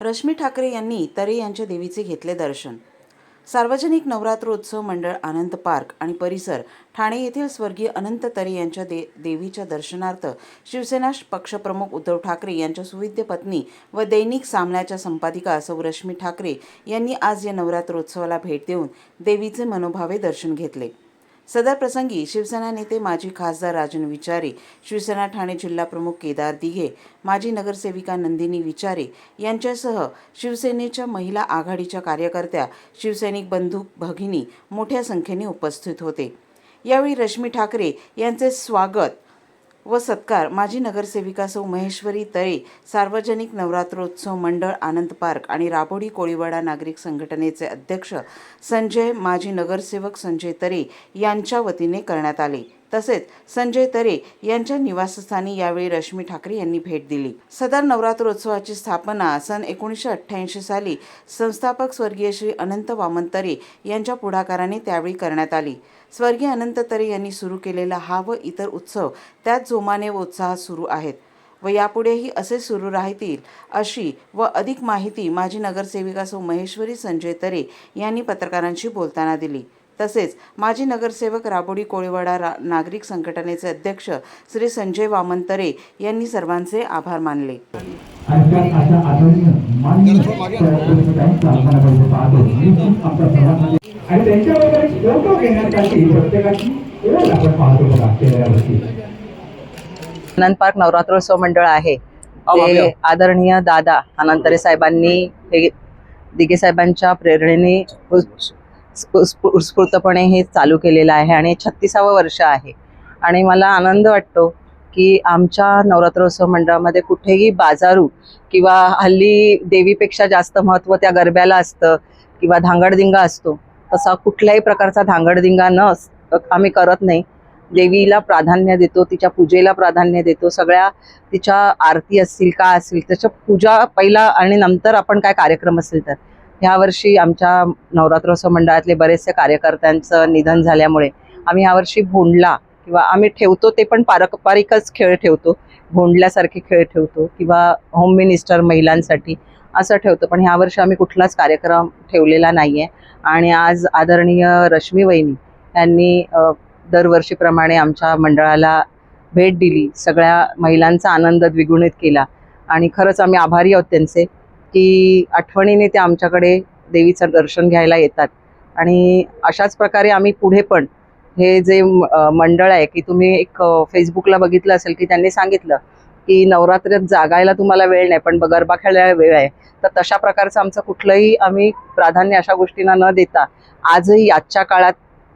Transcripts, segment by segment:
रश्मी ठाकरे यांनी तरे यांच्या देवीचे घेतले दर्शन. सार्वजनिक नवरात्रोत्सव मंडळ आनंद पार्क आणि परिसर ठाणे येथील स्वर्गीय अनंत तरे यांच्या दे देवीच्या दर्शनार्थ शिवसेना पक्षप्रमुख उद्धव ठाकरे यांच्या सुविद्य पत्नी व दैनिक सामन्याच्या संपादिका सौ रश्मी ठाकरे यांनी आज या नवरात्रोत्सवाला भेट देऊन देवीचे मनोभावे दर्शन घेतले. सदर प्रसंगी शिवसेना नेते माजी खासदार राजन विचारे शिवसेना ठाणे जिल्हा प्रमुख केदार दिघे माजी नगरसेविका नंदिनी विचारे यांच्यासह शिवसेनेच्या महिला आघाडीच्या कार्यकर्त्या शिवसैनिक बंधू भगिनी मोठ्या संख्येने उपस्थित होते. यावेळी रश्मी ठाकरे यांचे स्वागत व सत्कार. माजी नगरसेविका सौ महेश्वरी तळे सार्वजनिक नवरात्रोत्सव मंडळ आनंद पार्क आणि राबोडी कोळीवाडा नागरिक संघटनेचे अध्यक्ष संजय माजी नगरसेवक संजय तरे यांच्या वतीने करण्यात आले. तसेच संजय तरे यांच्या निवासस्थानी यावेळी रश्मी ठाकरे यांनी भेट दिली. सदर नवरात्रोत्सवाची स्थापना सन एकोणीसशे अठ्ठ्याऐंशी साली संस्थापक स्वर्गीय श्री अनंत वामन तरे यांच्या पुढाकाराने त्यावेळी करण्यात आली. स्वर्गीय अनंत तरे यांनी सुरू केलेला हा व इतर उत्सव त्याच जोमाने व उत्साहात सुरू आहेत व यापुढेही असे सुरू राहतील अशी व अधिक माहिती माजी नगरसेविका सौ महेश्वरी संजय तरे यांनी पत्रकारांशी बोलताना दिली. तसेच माजी नगरसेवक राबोडी कोळीवाडा रा नागरिक संघटनेचे अध्यक्ष श्री संजय वामन तरे यांनी सर्वांचे आभार मानले. आणि त्यांच्याबरोबर फोटो घेण्यासाठी प्रत्येकाची ओढ आपण पाहतो बघा चेहऱ्यावरती. आनंद पार्क नवरात्रोत्सव मंडळ आहे. ते आदरणीय दादा अनंतरे साहेबांनी हे दिघे साहेबांच्या प्रेरणेने उत्स्फूर्तपणे हे चालू केलेलं आहे आणि छत्तीसावं वर्ष आहे. आणि मला आनंद वाटतो की आमच्या नवरात्रोत्सव मंडळामध्ये कुठेही बाजारू किंवा हल्ली देवीपेक्षा जास्त महत्त्व त्या गरब्याला असतं किंवा धांगडधिंगा असतो तसा कुठल्याही प्रकारचा धांगडधिंगा न आम्ही करत नाही. देवीला प्राधान्य देतो तिच्या पूजेला प्राधान्य देतो सगळ्या तिच्या आरती असतील का असतील त्याच्या पूजा पहिला आणि नंतर आपण काय कार्यक्रम असेल तर. ह्यावर्षी आमच्या नवरात्रोत्सव मंडळातले बरेचसे कार्यकर्त्यांचं निधन झाल्यामुळे आम्ही यावर्षी भोंडला किंवा आम्ही ठेवतो ते पण पारंपरिकच खेळ ठेवतो. भोंडल्यासारखे खेळ ठेवतो किंवा होम मिनिस्टर महिलांसाठी असं ठेवतो. पण ह्यावर्षी आम्ही कुठलाच कार्यक्रम ठेवलेला नाही आहे आणि आज आदरणीय रश्मी वहिनी यांनी दरवर्षीप्रमाणे आमच्या मंडळाला भेट दिली. सगळ्या महिलांचा आनंद द्विगुणित केला. आणि खरंच आम्ही आभारी आहोत त्यांचे. की आठवणीने ते आमच्याकडे देवीचं दर्शन घ्यायला येतात. आणि अशाच प्रकारे आम्ही पुढे पण हे जे मंडळ आहे की तुम्ही एक फेसबुकला बघितलं असेल की त्यांनी सांगितलं की नवरात्रीत जागायला तुम्हाला वेळ नाही पण गरबा खेळायला वेळ आहे. तर तशा प्रकारचं आमचं कुठलंही आम्ही प्राधान्य अशा गोष्टींना न देता आजही आजच्या काळात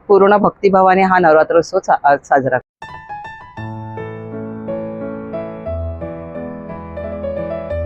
पूर्ण भक्तिभावाने हा नवरात्रोत्सव सा- साजरा